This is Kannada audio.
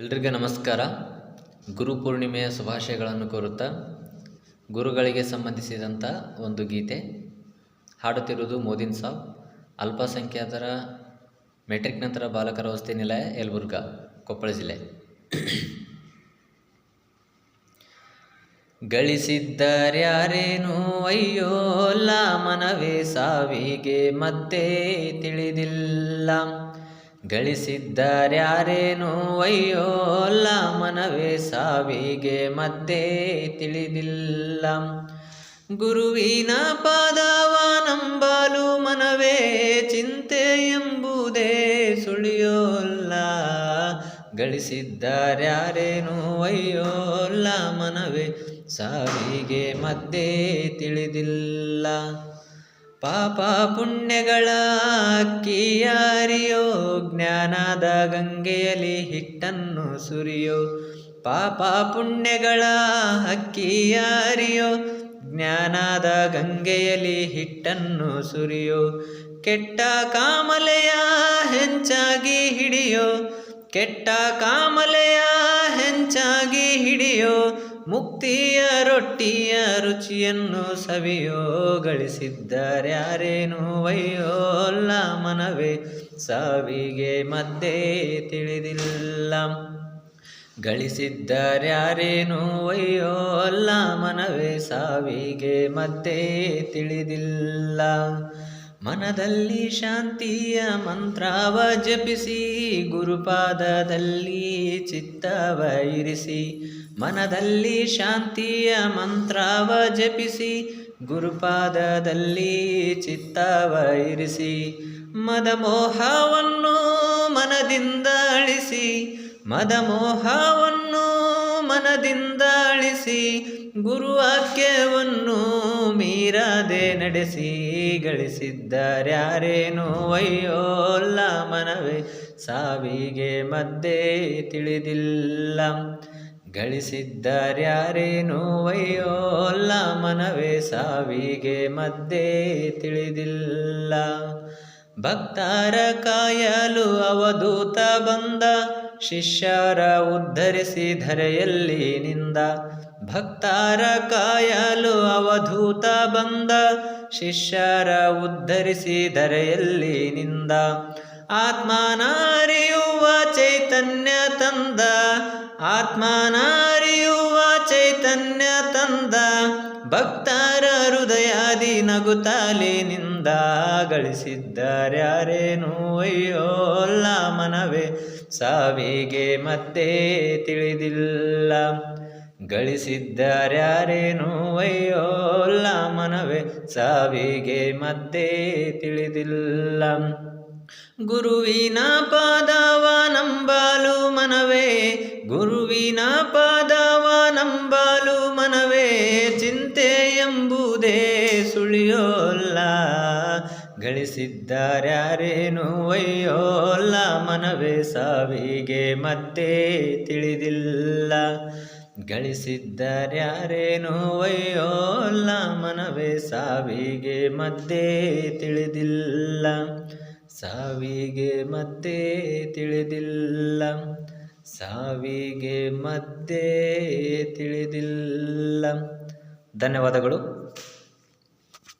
ಎಲ್ರಿಗೂ ನಮಸ್ಕಾರ. ಗುರು ಪೂರ್ಣಿಮೆಯ ಶುಭಾಶಯಗಳನ್ನು ಕೋರುತ್ತಾ ಗುರುಗಳಿಗೆ ಸಂಬಂಧಿಸಿದಂಥ ಒಂದು ಗೀತೆ ಹಾಡುತ್ತಿರುವುದು ಮೋದಿನ್ ಸಾಬ್. ಅಲ್ಪಸಂಖ್ಯಾತರ ಮೆಟ್ರಿಕ್ ನಂತರ ಬಾಲಕರ ವಸತಿ ನಿಲಯ, ಯಲಬುರ್ಗಾ, ಕೊಪ್ಪಳ ಜಿಲ್ಲೆ. ಗಳಿಸಿದ್ದಾರ್ಯಾರೇನು ಅಯ್ಯೋಲ್ಲ ಮನವೇ ಸಾವಿಗೆ ಮತ್ತೆ ತಿಳಿದಿಲ್ಲ. ಗಳಿಸಿದ್ದರ್ಯಾರೇನು ಅಯ್ಯೋಲ್ಲ ಮನವೇ ಸಾವಿಗೆ ಮತ್ತೆ ತಿಳಿದಿಲ್ಲ. ಗುರುವಿನ ಪಾದವ ನಂಬಲು ಮನವೇ ಚಿಂತೆ ಎಂಬುದೇ ಸುಳಿಯೋಲ್ಲ. ಗಳಿಸಿದ್ದಾರ್ಯಾರೇನು ಅಯ್ಯೋಲ್ಲ ಮನವೇ ಸಾವಿಗೆ ಮತ್ತೆ ತಿಳಿದಿಲ್ಲ. ಪಾಪ ಪುಣ್ಯಗಳ ಕಿಯಾರಿಯೋ ಜ್ಞಾನದ ಗಂಗೆಯಲ್ಲಿ ಹಿಟ್ಟನ್ನು ಸುರಿಯೋ. ಪಾಪ ಪುಣ್ಯಗಳ ಅಕ್ಕಿಯಾರಿಯೋ ಜ್ಞಾನದ ಗಂಗೆಯಲ್ಲಿ ಹಿಟ್ಟನ್ನು ಸುರಿಯೋ. ಕೆಟ್ಟ ಕಾಮಲೆಯ ಹೆಂಚಾಗಿ ಹಿಡಿಯೋ, ಕೆಟ್ಟ ಕಾಮಲೆಯ ಹೆಂಚಾಗಿ ಹಿಡಿಯೋ. ಮುಕ್ತಿಯ ರೊಟ್ಟಿಯ ರುಚಿಯನ್ನು ಸವಿಯೋ ಗಳಿಸಿದ್ದಾರ್ಯಾರೇನು ವಯ್ಯೋಲ್ಲ ಮನವೇ, ಸಾವಿಗೆ ಮದ್ದೆ ತಿಳಿದಿಲ್ಲ. ಗಳಿಸಿದ್ದಾರ್ಯಾರೇನು ವಯ್ಯೋಲ್ಲ ಮನವೇ, ಸಾವಿಗೆ ಮದ್ದೆ ತಿಳಿದಿಲ್ಲ. ಮನದಲ್ಲಿ ಶಾಂತಿಯ ಮಂತ್ರವ ಜಪಿಸಿ, ಗುರುಪಾದದಲ್ಲಿ ಚಿತ್ತವ ಇರಿಸಿ, ಮನದಲ್ಲಿ ಶಾಂತಿಯ ಮಂತ್ರವ ಜಪಿಸಿ, ಗುರುಪಾದದಲ್ಲಿ ಚಿತ್ತವ ಇರಿಸಿ, ಮದಮೋಹವನ್ನು ಮನದಿಂದ ಅಳಿಸಿ, ಮದಮೋಹವನ್ನು ಮನದಿಂದ ಅಳಿಸಿ ಗುರುವಾಕ್ಯವನ್ನು ಮೀರದೆ ನಡೆಸಿ ಗಳಿಸಿದ್ದಾರ್ಯಾರೇನು ಅಯ್ಯೋಲ್ಲ ಮನವೇ, ಸಾವಿಗೆ ಮದ್ದೇ ತಿಳಿದಿಲ್ಲ. ಗಳಿಸಿದ್ದಾರ್ಯಾರೇನು ಅಯ್ಯೋಲ್ಲ ಮನವೇ, ಸಾವಿಗೆ ಮದ್ದೇ ತಿಳಿದಿಲ್ಲ. ಭಕ್ತರ ಕಾಯಲು ಅವಧೂತ ಬಂದ, ಶಿಷ್ಯರ ಉದ್ಧರಿಸಿ ಧರೆಯಲ್ಲಿ ನಿಂದ. ಭಕ್ತಾರ ಕಾಯಲು ಅವಧೂತ ಬಂದ, ಶಿಷ್ಯರ ಉದ್ಧರಿಸಿ ಧರೆಯಲ್ಲಿ ನಿಂದ. ಆತ್ಮನಾರಿಯುವ ಚೈತನ್ಯ ತಂದ ಆತ್ಮನಾರಿಯುವ ಗಳಿಸಿದ್ದಾರೆ ಗಳಿಸಿದ್ದಾರ್ಯಾರೇನು? ಅಯ್ಯೋಲ್ಲ ಮನವೇ ಸಾವಿಗೆ ಮತ್ತೆ ತಿಳಿದಿಲ್ಲ. ಗಳಿಸಿದ್ದಾರ್ಯಾರೇನು? ಅಯ್ಯೋಲ್ಲ ಮನವೇ ಸಾವಿಗೆ ಮತ್ತೆ ತಿಳಿದಿಲ್ಲ. ಗುರುವಿನ ಪಾದವ ನಂಬಲು ಮನವೇ, ಗುರುವಿನ ಪಾದವ ನಂಬಲು ಮನವೇ, ಚಿಂತೆ ಎಂಬುದೇ ಸುಳಿಯೋಲ್ಲ. ಗಳಿಸಿದ್ದಾರ್ಯಾರೇನು ಅಯ್ಯೋಲ್ಲ ಮನವೇ ಸಾವಿಗೆ ಮತ್ತೆ ತಿಳಿದಿಲ್ಲ. ಗಳಿಸಿದ್ದಾರ್ಯಾರೇನು ಅಯ್ಯೋಲ್ಲ ಮನವೇ ಸಾವಿಗೆ ಮತ್ತೆ ತಿಳಿದಿಲ್ಲ. ಸಾವಿಗೆ ಮತ್ತೆ ತಿಳಿದಿಲ್ಲ. ಸಾವಿಗೆ ಮತ್ತೆ ತಿಳಿದಿಲ್ಲ. ಧನ್ಯವಾದಗಳು.